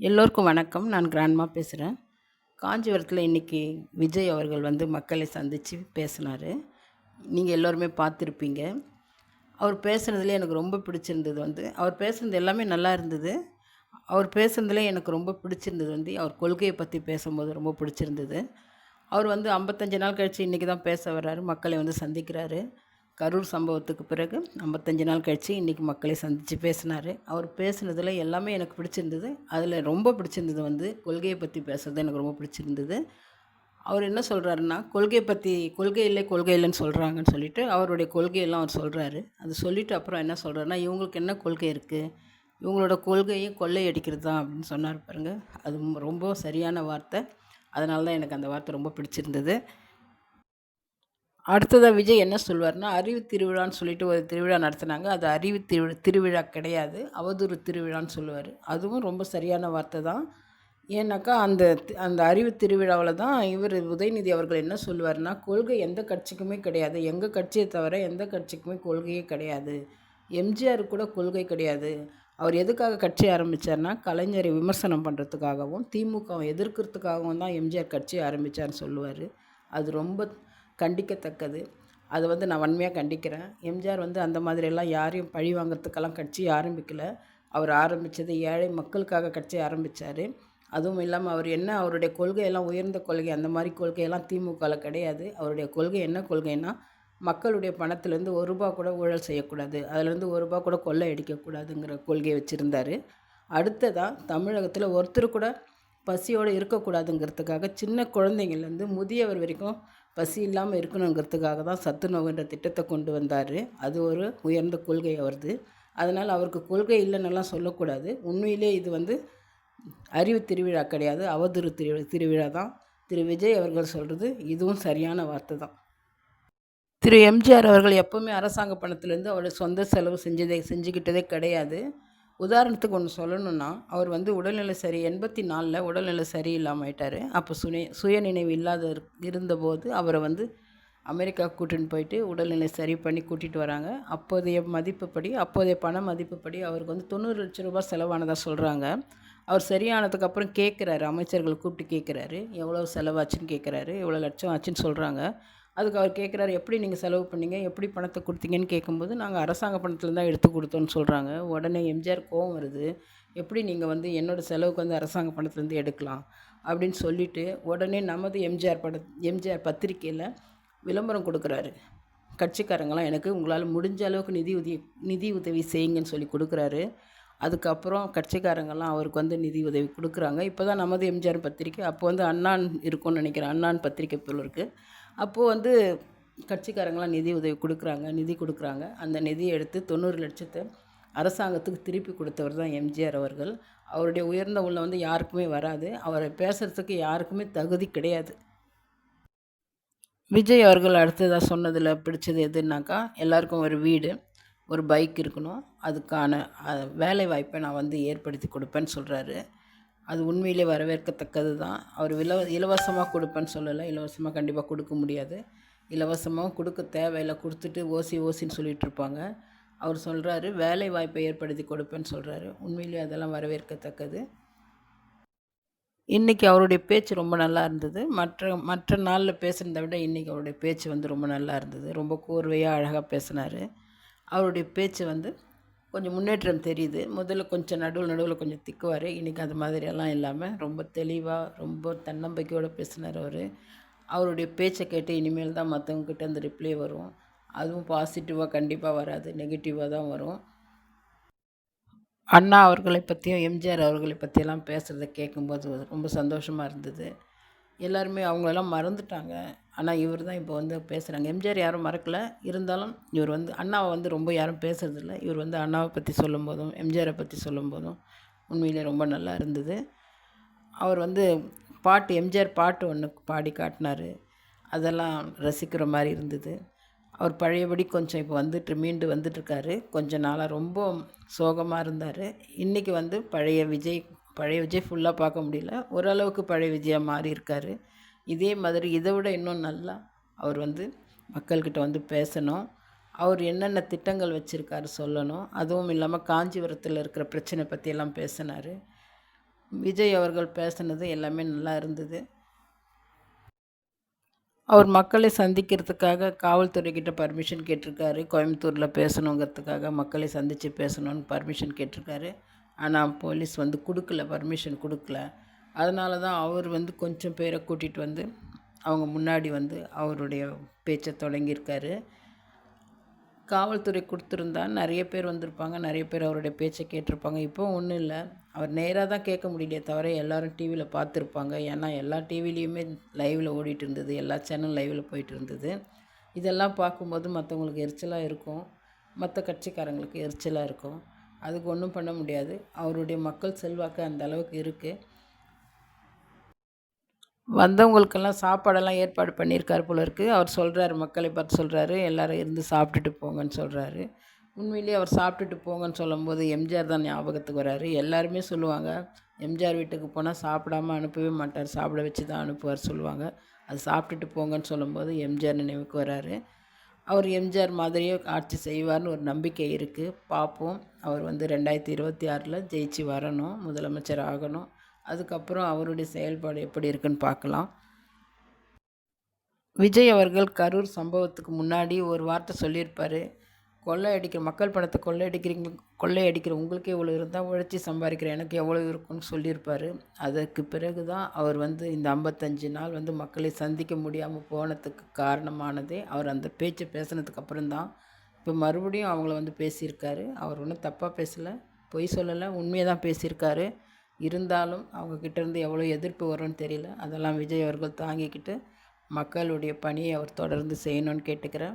எல்லோருக்கும் வணக்கம். நான் கிராண்ட்மா பேசுகிறேன் காஞ்சிபுரத்தில் இன்றைக்கி விஜய் அவர்கள் வந்து மக்களை சந்தித்து பேசினார். நீங்கள் எல்லோருமே பார்த்துருப்பீங்க. அவர் பேசுனதுல எனக்கு ரொம்ப பிடிச்சிருந்தது வந்து அவர் பேசுனது எல்லாமே நல்லா இருந்தது. அவர் பேசுனதுல எனக்கு ரொம்ப பிடிச்சிருந்தது வந்து அவர் கொள்கையை பற்றி பேசும்போது ரொம்ப பிடிச்சிருந்தது. அவர் வந்து ஐம்பத்தஞ்சு நாள் கழித்து இன்றைக்கி தான் பேச வர்றாரு மக்களை வந்து சந்திக்கிறாரு. கரூர் சம்பவத்துக்கு பிறகு ஐம்பத்தஞ்சு நாள் கழித்து இன்றைக்கி மக்களை சந்தித்து பேசினார். அவர் பேசுனதில் எல்லாமே எனக்கு பிடிச்சிருந்தது. அதில் ரொம்ப பிடிச்சிருந்தது வந்து கொள்கையை பற்றி பேசுகிறது எனக்கு ரொம்ப பிடிச்சிருந்தது. அவர் என்ன சொல்கிறாருன்னா கொள்கையை பற்றி கொள்கை இல்லை கொள்கை இல்லைன்னு சொல்கிறாங்கன்னு சொல்லிட்டு அவருடைய கொள்கையெல்லாம் அவர் சொல்கிறாரு அது சொல்லிவிட்டு அப்புறம் என்ன சொல்கிறாருன்னா இவங்களுக்கு என்ன கொள்கை இருக்குது இவங்களோட கொள்கையை கொள்ளை அடிக்கிறது தான் அப்படின்னு சொன்னார் பாருங்கள் அது ரொம்ப சரியான வார்த்தை. அதனால தான் எனக்கு அந்த வார்த்தை ரொம்ப பிடிச்சிருந்தது. அடுத்ததாக விஜய் என்ன சொல்வார்னா அறிவு திருவிழான்னு சொல்லிட்டு ஒரு திருவிழா நடத்துனாங்க. அது அறிவு திருவிழா திருவிழா கிடையாது. அவதூறு திருவிழான்னு சொல்லுவார். அதுவும் ரொம்ப சரியான வார்த்தை தான். ஏன்னாக்கா அந்த அந்த அறிவு திருவிழாவில் தான் இவர் உதயநிதி அவர்கள் என்ன சொல்லுவார்னா கொள்கை எந்த கட்சிக்குமே கிடையாது. எங்கள் கட்சியை தவிர எந்த கட்சிக்குமே கொள்கையே கிடையாது. எம்ஜிஆர் கூட கொள்கை கிடையாது. அவர் எதுக்காக கட்சி ஆரம்பித்தார்னா கலைஞரை விமர்சனம் பண்ணுறதுக்காகவும் திமுகவை எதிர்க்கிறதுக்காகவும் தான் எம்ஜிஆர் கட்சி ஆரம்பித்தார்னு சொல்லுவார். அது ரொம்ப கண்டிக்கத்தக்கது. அதை வந்து நான் வன்மையாக கண்டிக்கிறேன். எம்ஜிஆர் வந்து அந்த மாதிரியெல்லாம் யாரையும் பழி வாங்கிறதுக்கெல்லாம் கட்சி ஆரம்பிக்கலை. அவர் ஆரம்பித்தது ஏழை மக்களுக்காக கட்சி ஆரம்பித்தார் அதுவும் இல்லாமல் அவர் என்ன அவருடைய கொள்கையெல்லாம் உயர்ந்த கொள்கை அந்த மாதிரி கொள்கையெல்லாம் திமுகவில் கிடையாது. அவருடைய கொள்கை என்ன கொள்கைன்னா மக்களுடைய பணத்துலேருந்து ஒரு ரூபா கூட ஊழல் செய்யக்கூடாது. அதுலேருந்து ஒரு ரூபா கூட கொள்ளை அடிக்கக்கூடாதுங்கிற கொள்கையை வச்சுருந்தார். அடுத்ததாக தமிழகத்தில் ஒருத்தர் கூட பசியோடு இருக்கக்கூடாதுங்கிறதுக்காக சின்ன குழந்தைங்கள்லேருந்து முதியவர் வரைக்கும் பசி இல்லாமல் இருக்கணுங்கிறதுக்காக தான் சத்துணவுன்ற திட்டத்தை கொண்டு வந்தார். அது ஒரு உயர்ந்த கொள்கை அவரது. அதனால் அவருக்கு கொள்கை இல்லைன்னெல்லாம் சொல்லக்கூடாது. உண்மையிலே இது வந்து அறிவு திருவிழா கிடையாது. அவதூறு திரு திருவிழா தான். திரு விஜய் அவர்கள் சொல்கிறது இதுவும் சரியான வார்த்தை தான். திரு எம்ஜிஆர் அவர்கள் எப்போவுமே அரசாங்க பணத்துலேருந்து அவருடைய சொந்த செலவு செஞ்சதே செஞ்சுக்கிட்டதே கிடையாது. உதாரணத்துக்கு ஒன்று சொல்லணுன்னா அவர் வந்து உடல்நிலை சரி எண்பத்தி நாலில் உடல்நிலை சரியில்லாமல் ஆயிட்டார். அப்போ சுய சுயநினைவு இல்லாத இருந்தபோது அவரை வந்து அமெரிக்கா கூட்டின்னு போயிட்டு உடல்நிலை சரி பண்ணி கூட்டிகிட்டு வராங்க. அப்போதைய மதிப்புப்படி அப்போதைய பண மதிப்புப்படி அவருக்கு வந்து தொண்ணூறு லட்சம் ரூபாய் செலவானதாக சொல்கிறாங்க அவர் சரியானதுக்கப்புறம் கேட்குறாரு அமைச்சர்கள் கூப்பிட்டு கேட்குறாரு எவ்வளோ செலவாச்சுன்னு கேட்குறாரு எவ்வளோ லட்சம் ஆச்சுன்னு சொல்கிறாங்க அதுக்கு அவர் கேட்குறாரு எப்படி நீங்கள் செலவு பண்ணீங்க? எப்படி பணத்தை கொடுத்தீங்கன்னு கேட்கும்போது நாங்கள் அரசாங்க பணத்தில் தான் எடுத்து கொடுத்தோன்னு சொல்கிறாங்க உடனே எம்ஜிஆர் கோவம் வருது. எப்படி நீங்கள் வந்து என்னோடய செலவுக்கு வந்து அரசாங்க பணத்துலேருந்து எடுக்கலாம்? அப்படின்னு சொல்லிவிட்டு உடனே நமது எம்ஜிஆர் பட எம்ஜிஆர் பத்திரிக்கையில் விளம்பரம் கொடுக்குறாரு. கட்சிக்காரங்களாம் எனக்கு உங்களால் முடிஞ்ச அளவுக்கு நிதி உதவி நிதி உதவி செய்யுங்கன்னு சொல்லி கொடுக்குறாரு. அதுக்கப்புறம் கட்சிக்காரங்கெல்லாம் அவருக்கு வந்து நிதி உதவி கொடுக்குறாங்க. இப்போ தான் நமது எம்ஜிஆர் பத்திரிக்கை அப்போ வந்து அண்ணான் இருக்கும்னு நினைக்கிறேன். அண்ணான் பத்திரிக்கை போல் இருக்குது அப்போது வந்து கட்சிக்காரங்களாம் நிதி உதவி கொடுக்குறாங்க நிதி கொடுக்குறாங்க. அந்த நிதியை எடுத்து தொண்ணூறு லட்சத்தை அரசாங்கத்துக்கு திருப்பி கொடுத்தவர் தான் எம்ஜிஆர் அவர்கள். அவருடைய உயர்ந்த உள்ள வந்து யாருக்குமே வராது. அவரை பேசுகிறதுக்கு யாருக்குமே தகுதி கிடையாது. விஜய் அவர்கள் அடுத்ததாக சொன்னதில் பிடிச்சது எதுனாக்கா எல்லாருக்கும் ஒரு வீடு ஒரு பைக் இருக்கணும். அதுக்கான வேலை வாய்ப்பை நான் வந்து ஏற்படுத்தி கொடுப்பேன்னு சொல்கிறாரு அது உண்மையிலே வரவேற்கத்தக்கது தான் அவர் இலவ இலவசமாக கொடுப்பேன்னு சொல்லலை. இலவசமாக கண்டிப்பாக கொடுக்க முடியாது. இலவசமாக கொடுக்க தேவையில்லை. கொடுத்துட்டு ஓசி ஓசின்னு சொல்லிகிட்டு இருப்பாங்க. அவர் சொல்கிறாரு வேலை வாய்ப்பை ஏற்படுத்தி கொடுப்பேன்னு சொல்கிறாரு உண்மையிலேயே அதெல்லாம் வரவேற்கத்தக்கது. இன்றைக்கி அவருடைய பேச்சு ரொம்ப நல்லா இருந்தது. மற்ற மற்ற நாளில் பேசுனதை விட இன்றைக்கி அவருடைய பேச்சு வந்து ரொம்ப நல்லா இருந்தது. ரொம்ப கோர்வையாக அழகாக பேசினார். அவருடைய பேச்சு வந்து கொஞ்சம் முன்னேற்றம் தெரியுது. முதல்ல கொஞ்சம் நடுவில் நடுவில் கொஞ்சம் திக்குவார். இன்றைக்கி அது மாதிரியெல்லாம் இல்லாமல் ரொம்ப தெளிவாக ரொம்ப தன்னம்பிக்கையோடு பேசினார் அவர். அவருடைய பேச்சை கேட்டு இனிமேல் தான் மற்றவங்கக்கிட்ட அந்த ரிப்ளை வரும். அதுவும் பாசிட்டிவாக கண்டிப்பாக வராது. நெகட்டிவாக தான் வரும். அண்ணா அவர்களை பற்றியும் எம்ஜிஆர் அவர்களை பற்றியெல்லாம் பேசுகிறத கேட்கும்போது ரொம்ப சந்தோஷமாக இருந்தது. எல்லாருமே அவங்களெல்லாம் மறந்துட்டாங்க. ஆனால் இவர் தான் இப்போ வந்து பேசுகிறாங்க எம்ஜிஆர் யாரும் மறக்கலை. இருந்தாலும் இவர் வந்து அண்ணாவை வந்து ரொம்ப யாரும் பேசுகிறதில்ல இவர் வந்து அண்ணாவை பற்றி சொல்லும் போதும் எம்ஜிஆரை பற்றி சொல்லும் போதும் உண்மையிலே ரொம்ப நல்லா இருந்தது. அவர் வந்து பாட்டு எம்ஜிஆர் பாட்டு ஒன்று பாடி காட்டினார். அதெல்லாம் ரசிக்கிற மாதிரி இருந்தது. அவர் பழையபடி கொஞ்சம் இப்போ வந்துட்டு மீண்டு வந்துட்டுருக்காரு கொஞ்ச நாளாக ரொம்ப சோகமாக இருந்தார். இன்றைக்கி வந்து பழைய விஜய் பழைய விஜய் ஃபுல்லாக பார்க்க முடியல. ஓரளவுக்கு பழைய விஜயாக மாறி இருக்கார். இதே மாதிரி இதை விட இன்னும் நல்லா அவர் வந்து மக்கள்கிட்ட வந்து பேசணும். அவர் என்னென்ன திட்டங்கள் வச்சுருக்காரு சொல்லணும். அதுவும் இல்லாமல் காஞ்சிபுரத்தில் இருக்கிற பிரச்சனை பற்றியெல்லாம் பேசினார். விஜய் அவர்கள் பேசுனது எல்லாமே நல்லா இருந்தது. அவர் மக்களை சந்திக்கிறதுக்காக காவல்துறைக்கிட்ட பர்மிஷன் கேட்டிருக்காரு. கோயம்புத்தூரில் பேசணுங்கிறதுக்காக மக்களை சந்தித்து பேசணும்னு பர்மிஷன் கேட்டிருக்காரு. ஆனால் போலீஸ் வந்து கொடுக்கல பர்மிஷன் கொடுக்கல. அதனால தான் அவர் வந்து கொஞ்சம் பேரை கூட்டிகிட்டு வந்து அவங்க முன்னாடி வந்து அவருடைய பேச்சை தொடங்கியிருக்காரு. காவல்துறை கொடுத்துருந்தா நிறைய பேர் வந்திருப்பாங்க நிறைய பேர் அவருடைய பேச்சை கேட்டிருப்பாங்க. இப்போ ஒன்றும் இல்லை. அவர் நேராக தான் கேட்க முடியலையே தவிர எல்லோரும் டிவியில் பார்த்துருப்பாங்க. ஏன்னா எல்லா டிவிலையுமே லைவில் ஓடிட்டு இருந்தது எல்லா சேனலும் லைவில் போயிட்டு இருந்தது. இதெல்லாம் பார்க்கும்போது மற்றவங்களுக்கு எரிச்சலாக இருக்கும். மற்ற கட்சிக்காரங்களுக்கு எரிச்சலாக இருக்கும். அதுக்கு ஒன்றும் பண்ண முடியாது. அவருடைய மக்கள் செல்வாக்கு அந்த அளவுக்கு இருக்குது வந்தவங்களுக்கெல்லாம் சாப்பாடெல்லாம் ஏற்பாடு பண்ணியிருக்காரு போல இருக்குது அவர் சொல்கிறாரு மக்களை பார்த்து சொல்கிறாரு எல்லோரும் இருந்து சாப்பிட்டுட்டு போங்கன்னு சொல்கிறாரு உண்மையிலேயே அவர் சாப்பிட்டுட்டு போங்கன்னு சொல்லும்போது எம்ஜிஆர் தான் ஞாபகத்துக்கு வராரு. எல்லாருமே சொல்லுவாங்க எம்ஜிஆர் வீட்டுக்கு போனால் சாப்பிடாம அனுப்பவே மாட்டார் சாப்பிட வச்சு தான் அனுப்புவார் சொல்லுவாங்க. அது சாப்பிட்டுட்டு போங்கன்னு சொல்லும்போது எம்ஜிஆர் நினைவுக்கு வராரு. அவர் எம்ஜிஆர் மாதிரியே ஆட்சி செய்வார்னு ஒரு நம்பிக்கை இருக்குது பார்ப்போம் அவர் வந்து ரெண்டாயிரத்தி இருபத்தி ஆறில் ஜெயிச்சு வரணும் முதலமைச்சர் ஆகணும். அதுக்கப்புறம் அவருடைய செயல்பாடு எப்படி இருக்குன்னு பார்க்கலாம். விஜய் அவர்கள் கரூர் சம்பவத்துக்கு முன்னாடி ஒரு வார்த்தை சொல்லியிருப்பார். கொள்ளை அடிக்கிற மக்கள் பணத்தை கொள்ளை அடிக்கிறீங்க கொள்ளை அடிக்கிற உங்களுக்கு எவ்வளோ இருந்தால் உழைச்சி சம்பாதிக்கிற எனக்கு எவ்வளோ இருக்கும்னு சொல்லியிருப்பார். அதற்கு பிறகு தான் அவர் வந்து இந்த ஐம்பத்தஞ்சு நாள் வந்து மக்களை சந்திக்க முடியாமல் போனதுக்கு காரணமானதே அவர் அந்த பேச்சை பேசினதுக்கு அப்புறம்தான். இப்போ மறுபடியும் அவங்கள வந்து பேசியிருக்காரு. அவர் ஒன்றும் தப்பாக பேசலை பொய் சொல்லலை உண்மையை தான் பேசியிருக்காரு. இருந்தாலும் அவங்கக்கிட்டேருந்து எவ்வளோ எதிர்ப்பு வரும்னு தெரியல. அதெல்லாம் விஜய் அவர்கள் தாங்கிக்கிட்டு மக்களுடைய பணியை அவர் தொடர்ந்து செய்யணும்னு கேட்டுக்கிறேன்